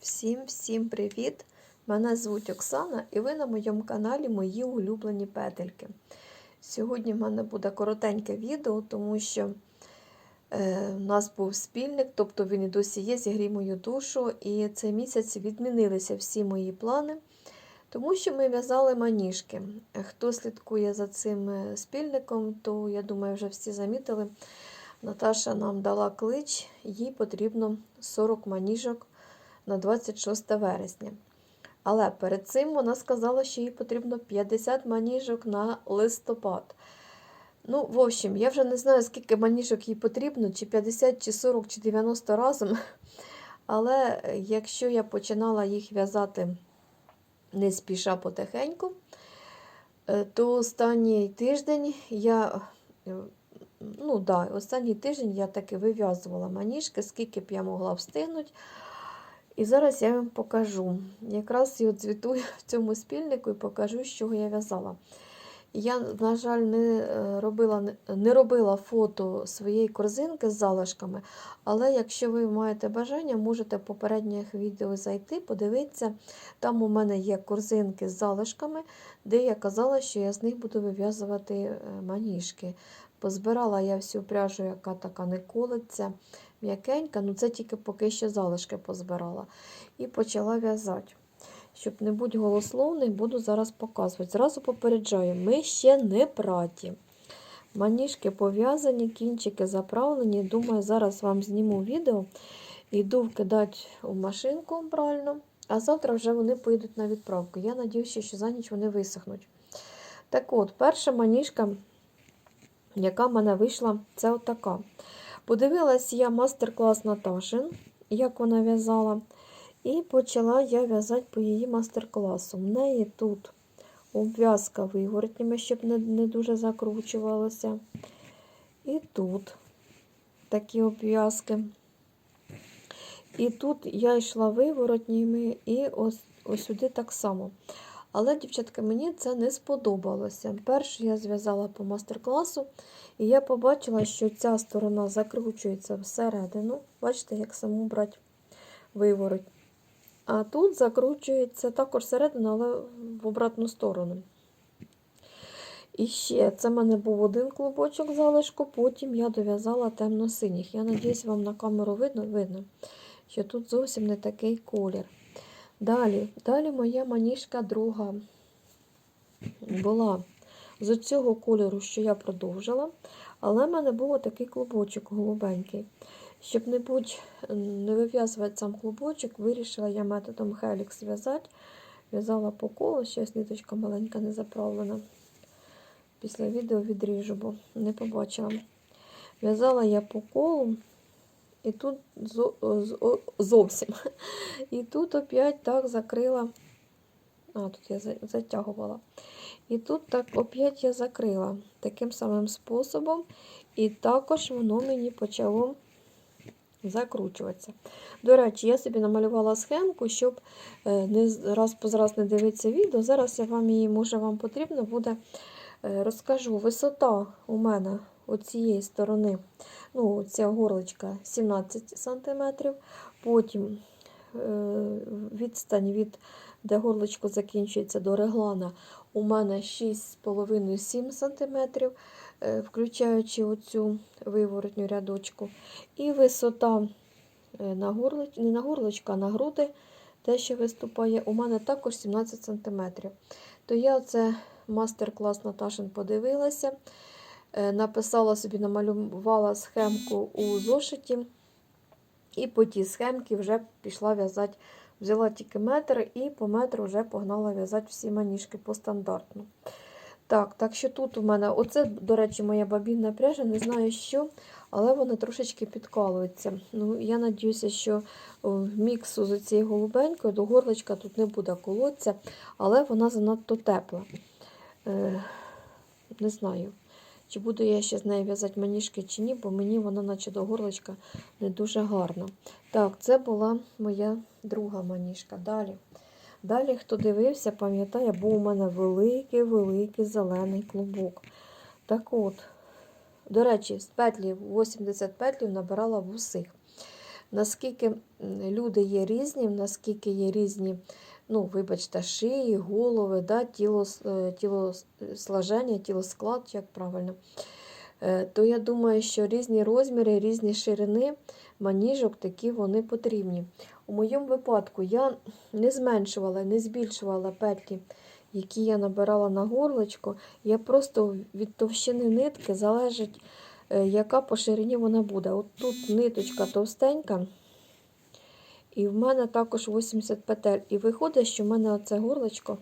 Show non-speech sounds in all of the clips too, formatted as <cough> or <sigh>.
Всім-всім привіт! Мене звуть Оксана і ви на моєму каналі Мої улюблені петельки. Сьогодні в мене буде коротеньке відео, тому що е, у нас був спільник, тобто він і досі є, зігрій мою душу. І цей місяць відмінилися всі мої плани, тому що ми в'язали маніжки. Хто слідкує за цим е, спільником, то я думаю, вже всі замітили. Наташа нам дала клич, їй потрібно 40 маніжок на 26 вересня. Але перед цим вона сказала, що їй потрібно 50 маніжок на листопад. Ну, в общем, я вже не знаю, скільки маніжок їй потрібно, чи 50, чи 40, чи 90 разом. Але якщо я починала їх в'язати не спіша потихеньку, е, то останній тиждень я. Ну, да, останній тиждень я таки вив'язувала маніжки, скільки б я могла встигнути. І зараз я вам покажу. Якраз і от звітую в цьому спільнику і покажу, з чого я в'язала. Я, на жаль, не робила не робила фото своєї корзинки з залишками, але якщо ви маєте бажання, можете в попередніх відео зайти, подивитися. Там у мене є корзинки з залишками, де я казала, що я з них буду вив'язувати маніжки. Позбирала я всю пряжу, яка така не колиться, м'якенька, ну це тільки поки що залишки позбирала. І почала в'язати. Щоб не бути голословним, буду зараз показувати. Зразу попереджаю, ми ще не праті. Маніжки пов'язані, кінчики заправлені. Думаю, зараз вам зніму відео. Йду вкидати в машинку брально, а завтра вже вони поїдуть на відправку. Я сподіваюся, що за ніч вони висохнуть. Так от, перша маніжка яка в мене вийшла, це отака. Подивилась я мастер-клас Наташин, як вона в'язала. І почала я в'язати по її мастер-класу. В неї тут обв'язка вигоротніми, щоб не, не дуже закручувалося. І тут такі обв'язки. І тут я йшла виворотніми, і ось, ось сюди так само. Але, дівчатка, мені це не сподобалося. Перше я зв'язала по мастер-класу, і я побачила, що ця сторона закручується всередину. Бачите, як саму брати вивороть. А тут закручується також всередину, але в обратну сторону. І ще, це в мене був один клубочок залишку, потім я дов'язала темно-синіх. Я сподіваюся, вам на камеру видно, видно, що тут зовсім не такий колір. Далі, далі моя маніжка друга була з цього кольору, що я продовжила, але в мене був такий клубочок голубенький. Щоб не не вив'язувати сам клубочок, вирішила я методом Helix зв'язати. В'язала по колу, щось ниточка маленька не заправлена. Після відео відріжу, бо не побачила. В'язала я по колу. І тут зовсім. <laughs> І тут опять так закрила. А, тут я затягувала. І тут так опять я закрила таким самим способом. І також воно мені почало закручуватися. До речі, я собі намалювала схемку, щоб е, не раз по раз не дивитися відео. Зараз я вам її, може, вам потрібно буде, е, розкажу. Висота у мене оцієї сторони, ну, ця горлочка 17 см, потім е, відстань від де горлочко закінчується до реглана, у мене 6,5-7 см, е, включаючи оцю виворотню рядочку. І висота е, на горлоч... не на горлочка, а на груди, те, що виступає, у мене також 17 см. То я це мастер-клас Наташин подивилася. Е, написала собі, намалювала схемку у зошиті, і по тій схемці вже пішла в'язати, взяла тільки метр і по метру вже погнала в'язати всі маніжки по стандартну. Так, так що тут у мене, оце, до речі, моя бабінна пряжа, не знаю що, але вона трошечки підкалується. Ну, Я сподіваюся, що в міксу з цією голубенькою до горлочка тут не буде колоться, але вона занадто тепла. Е, Не знаю. Чи буду я ще з нею в'язати маніжки чи ні, бо мені вона, наче до горлочка, не дуже гарна. Так, це була моя друга маніжка. Далі, Далі, хто дивився, пам'ятає, був у мене великий-великий зелений клубок. Так от, до речі, з петлі 80 петлів набирала в усіх. наскільки люди є різні, наскільки є різні, ну, вибачте, шиї, голови, да, тіло, е, тіло сложення, тілосклад, як правильно. Е, То я думаю, що різні розміри, різні ширини маніжок такі вони потрібні. У моєму випадку я не зменшувала, не збільшувала петлі, які я набирала на горлочко. Я просто від товщини нитки залежить, е, яка по ширині вона буде. От тут ниточка товстенька, і в мене також 80 петель. І виходить, що в мене оце горлочко,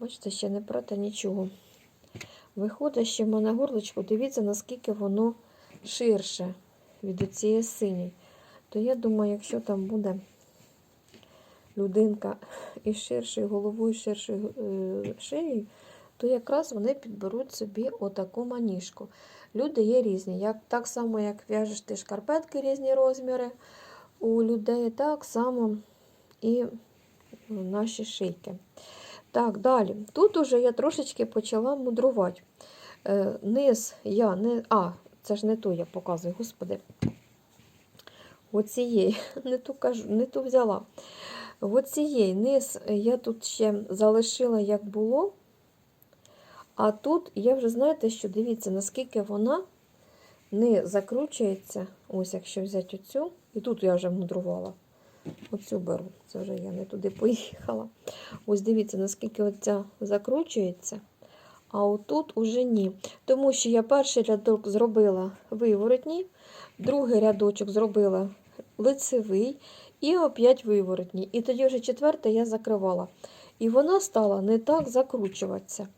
бачите, ще не проти нічого. Виходить, що в мене горлочко, дивіться, наскільки воно ширше від цієї синьої. То я думаю, якщо там буде людинка із ширшою головою, ширшою е, шиєю, то якраз вони підберуть собі отаку маніжку. Люди є різні. Як, так само, як в'яжеш ти шкарпетки різні розміри у людей, так само і наші шийки. Так, далі. Тут уже я трошечки почала мудрувати. Е, низ я не. А, це ж не то я показую, господи. Оцієї, <laughs> не ту кажу, не ту взяла. Оцієї низ я тут ще залишила, як було. А тут я вже знаєте, що дивіться, наскільки вона не закручується. Ось, якщо взяти оцю, і тут я вже мудрувала. Оцю беру, це вже я не туди поїхала. Ось дивіться, наскільки оця закручується, а отут уже ні. Тому що я перший рядок зробила виворотній, другий рядочок зробила лицевий і опять виворотній. І тоді вже четвертий я закривала. І вона стала не так закручуватися.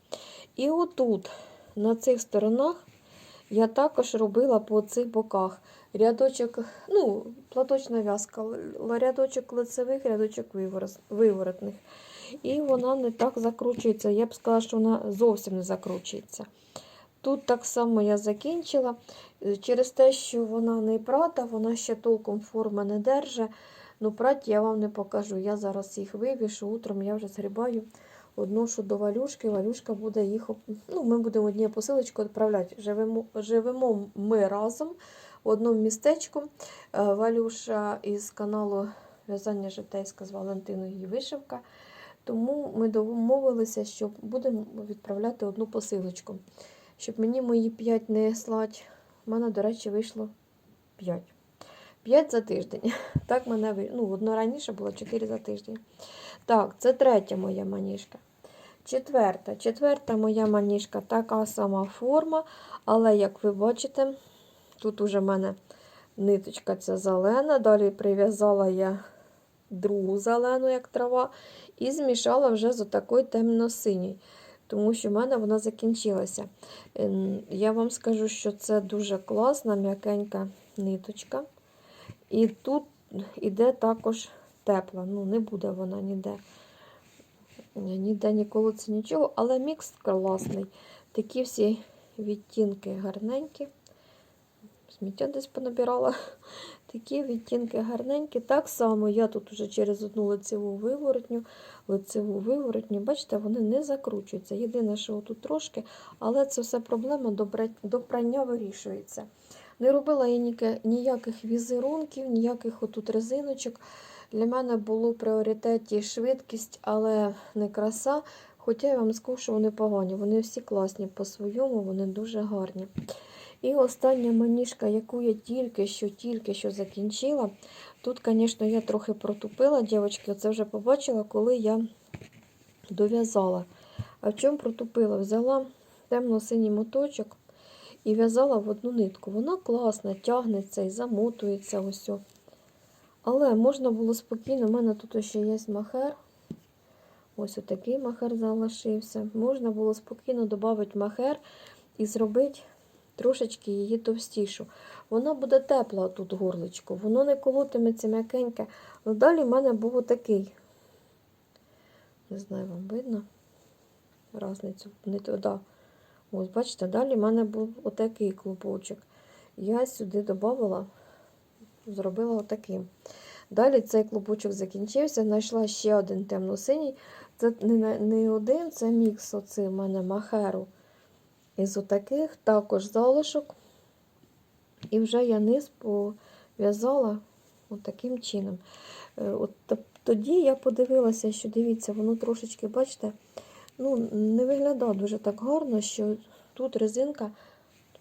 І отут, на цих сторонах, я також робила по цих боках. Рядочок, ну, платочна в'язка, рядочок лицевих, рядочок виворотних. І вона не так закручується. Я б сказала, що вона зовсім не закручується. Тут так само я закінчила. Через те, що вона не прата, вона ще толком форми не держить. Ну, прать я вам не покажу. Я зараз їх вивішу. Утром я вже згрібаю, одношу до валюшки. Валюшка буде їх. Ну, ми будемо однією посилочкою відправляти. Живемо, живемо ми разом в одному містечку. Е, Валюша із каналу В'язання житейська з Валентиною її вишивка. Тому ми домовилися, що будемо відправляти одну посилочку. Щоб мені мої 5 не слать. У мене, до речі, вийшло 5. 5 за тиждень. <laughs> Так мене. Ну, одно раніше було 4 за тиждень. Так, це третя моя маніжка. Четверта. Четверта моя маніжка така сама форма, але, як ви бачите, тут уже в мене ниточка ця зелена. Далі прив'язала я другу зелену, як трава, і змішала вже з отакою темно-синій. Тому що в мене вона закінчилася. Ем, Я вам скажу, що це дуже класна, м'якенька ниточка. І тут іде також тепла. Ну, не буде вона ніде. Ніде ніколи це нічого, але мікс класний. Такі всі відтінки гарненькі. Сміття десь понабирала. <laughs> Такі відтінки гарненькі. Так само я тут уже через одну лицеву виворотню, лицеву виворотню, бачите, вони не закручуються. Єдине, що тут трошки, але це все проблема до прання вирішується. Не робила я ніяких візерунків, ніяких отут резиночок. Для мене було в пріоритеті швидкість, але не краса. Хоча я вам скажу, що вони погані. Вони всі класні по-своєму, вони дуже гарні. І остання маніжка, яку я тільки що тільки що закінчила. Тут, звісно, я трохи протупила, дівчатки, це вже побачила, коли я дов'язала. А в чому протупила? Взяла темно-синій моточок і в'язала в одну нитку. Вона класна, тягнеться і замотується. ось. Але можна було спокійно, у мене тут ще є махер. Ось отакий махер залишився. Можна було спокійно додати махер і зробити трошечки її товстішу. Вона буде тепла тут горлечко, воно не колотиметься м'якеньке. Ну, далі в мене був отакий. Не знаю, вам видно разницю. Не то, да. Ось, бачите, далі в мене був отакий клубочок. Я сюди додавала, зробила отаким. Далі цей клубочок закінчився, знайшла ще один темно-синій. Це не, не один, це мікс оцей в мене махеру із отаких, також залишок. І вже я низ пов'язала От таким чином. Е, От тоді я подивилася, що дивіться, воно трошечки, бачите, ну, не виглядає дуже так гарно, що тут резинка,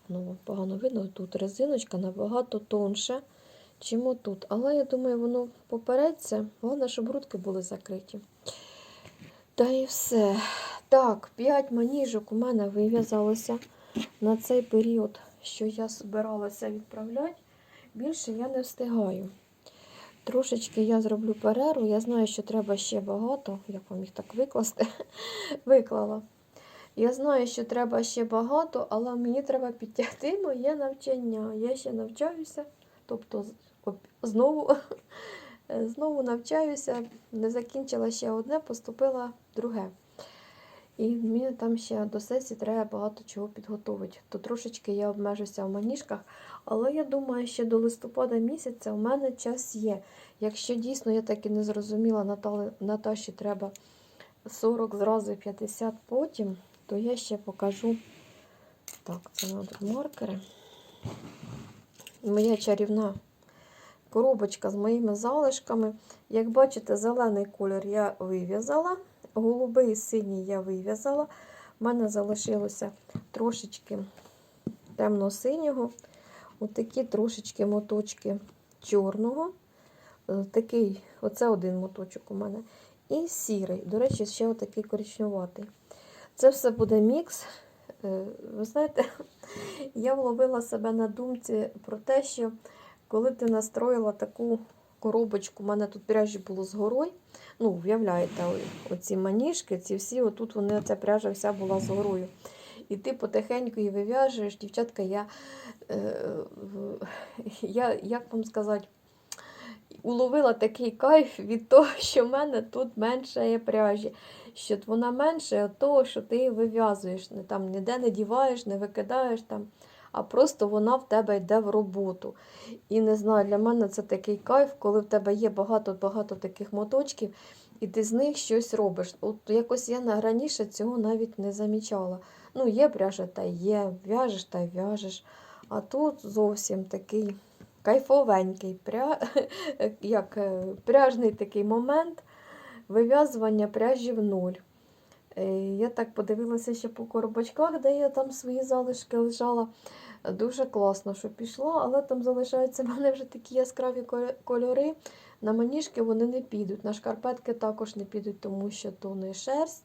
ну, погано видно, тут резиночка набагато тонша, чим отут. Але я думаю, воно попереться. Головне, щоб грудки були закриті. Та і все. Так, 5 маніжок у мене вив'язалося на цей період, що я збиралася відправляти. Більше я не встигаю. Трошечки я зроблю перерву. Я знаю, що треба ще багато. Як вам їх так викласти? <laughs> Виклала. Я знаю, що треба ще багато, але мені треба підтягти моє навчання. Я ще навчаюся, тобто знову, <laughs> знову навчаюся, не закінчила ще одне, поступила друге. І мені там ще до сесії треба багато чого підготувати. То трошечки я обмежуся в маніжках, але я думаю, що до листопада місяця у мене час є. Якщо дійсно я так і не зрозуміла, Наталі, Наташі треба 40 зразу 50 потім, то я ще покажу. Так, це надо маркери. Моя чарівна коробочка з моїми залишками. Як бачите, зелений колір я вив'язала, голубий і синій я вив'язала. У мене залишилося трошечки темно-синього, отакі трошечки моточки чорного. Е, Такий, оце один моточок у мене. І сірий. До речі, ще отакий коричневатий. Це все буде мікс. Е, Ви знаєте, <laughs> я вловила себе на думці про те, що коли ти настроїла таку коробочку, у мене тут пряжі було з горою. Ну, уявляєте, оці маніжки, ці всі, отут вони, ця пряжа вся була горою. І ти потихеньку її вив'яжеш, дівчатка, я, е, я, як вам сказати, уловила такий кайф від того, що в мене тут менше є пряжі. Що вона менше від того, що ти вив'язуєш. Там, ніде не діваєш, не викидаєш там, а просто вона в тебе йде в роботу. І не знаю, для мене це такий кайф, коли в тебе є багато-багато таких моточків, і ти з них щось робиш. От якось я раніше цього навіть не замічала. Ну, є пряжа, та є, в'яжеш та в'яжеш. А тут зовсім такий кайфовенький пря... <laughs> як, е, пряжний такий момент вив'язування пряжі в нуль. Е, Я так подивилася ще по коробочках, де я там свої залишки лежала. Дуже класно, що пішло, але там залишаються в мене вже такі яскраві кольори. На маніжки вони не підуть. На шкарпетки також не підуть, тому що то не шерсть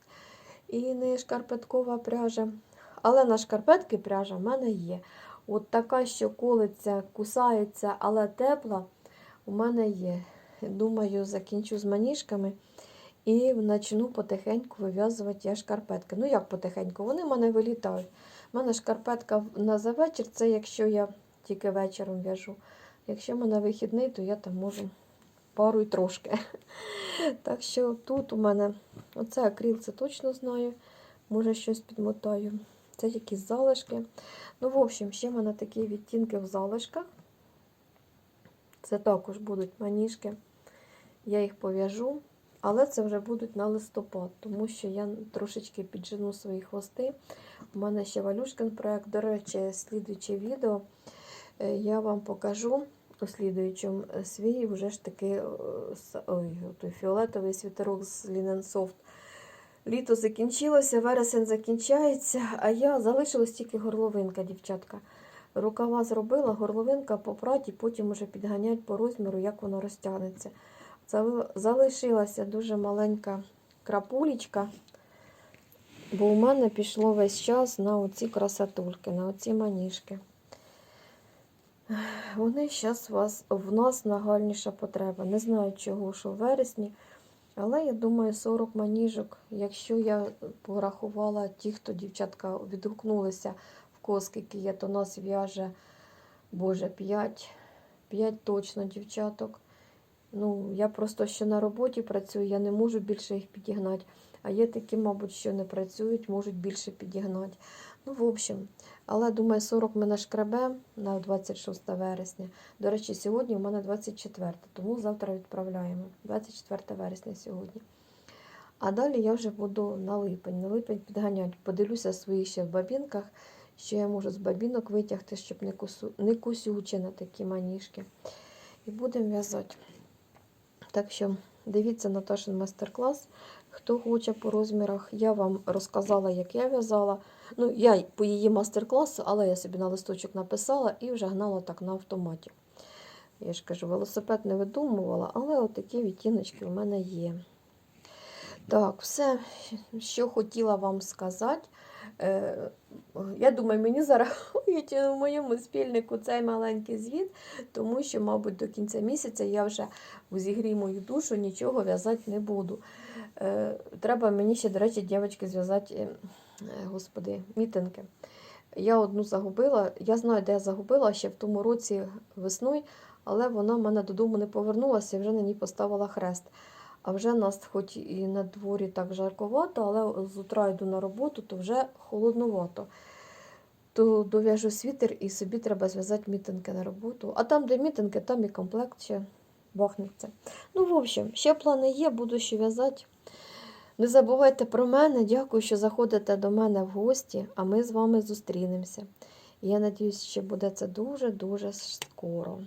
і не шкарпеткова пряжа. Але на шкарпетки пряжа в мене є. От така, що колиться, кусається, але тепла, у мене є. Думаю, закінчу з маніжками і почну потихеньку вив'язувати я шкарпетки. Ну, як потихеньку? Вони в мене вилітають. У мене шкарпетка на за вечір, це якщо я тільки вечором в'яжу. Якщо в мене вихідний, то я там можу пару і трошки. <laughs> Так що тут у мене оце акрил, це точно знаю. Може щось підмотаю. Це якісь залишки. Ну, в общем, ще в мене такі відтінки в залишках. Це також будуть маніжки. Я їх пов'яжу. Але це вже будуть на листопад, тому що я трошечки піджену свої хвости. У мене ще Валюшкин проєкт. До речі, слідуюче відео е, я вам покажу у слідуючому е, свій вже ж таки е, ой, той фіолетовий світерок з Soft. Літо закінчилося, вересень закінчається, а я залишилась тільки горловинка, дівчатка. Рукава зробила, горловинка попрать і потім уже підганять по розміру, як воно розтягнеться. Зали- Залишилася дуже маленька крапулечка, бо у мене пішло весь час на оці красотульки, на оці маніжки. Вони зараз вас, в нас нагальніша потреба. Не знаю чого, що в вересні, але я думаю, 40 маніжок. Якщо я порахувала ті, хто дівчатка відгукнулися в кого скільки є, то нас в'яже, боже, 5, 5 точно дівчаток. Ну, я просто ще на роботі працюю, я не можу більше їх підігнати. А є такі, мабуть, що не працюють, можуть більше підігнати. Ну, в общем, але думаю, 40 ми нашкребемо на 26 вересня. До речі, сьогодні у мене 24, тому завтра відправляємо. 24 вересня сьогодні. А далі я вже буду на липень. На липень підганяти. Подивлюся свої ще в бабінках, що я можу з бабінок витягти, щоб не, кусу... не кусючі на такі маніжки. і будемо в'язати. Так що дивіться Наташин майстер-клас. Хто хоче по розмірах, я вам розказала, як я в'язала. Ну, я по її майстер-класу, але я собі на листочок написала і вже гнала так на автоматі. Я ж кажу, велосипед не видумувала, але от такі відтіночки в мене є. Так, все, що хотіла вам сказати. Е, Я думаю, мені зарахують в моєму спільнику цей маленький звіт, тому що, мабуть, до кінця місяця я вже у зігрій мою душу нічого в'язати не буду. Е, Треба мені ще, до речі, дівчатки, зв'язати, е, господи, мітинги. Я одну загубила. Я знаю, де я загубила ще в тому році весною, але вона в мене додому не повернулася і вже на ній поставила хрест. А вже нас, хоч і на дворі так жарковато, але з утра йду на роботу, то вже холодновато. То дов'яжу світер і собі треба зв'язати мітинги на роботу. А там, де мітинги, там і комплект ще бахнеться. Ну, в общем, ще плани є, буду ще в'язати. Не забувайте про мене. Дякую, що заходите до мене в гості, а ми з вами зустрінемося. Я надіюсь, що буде це дуже-дуже скоро.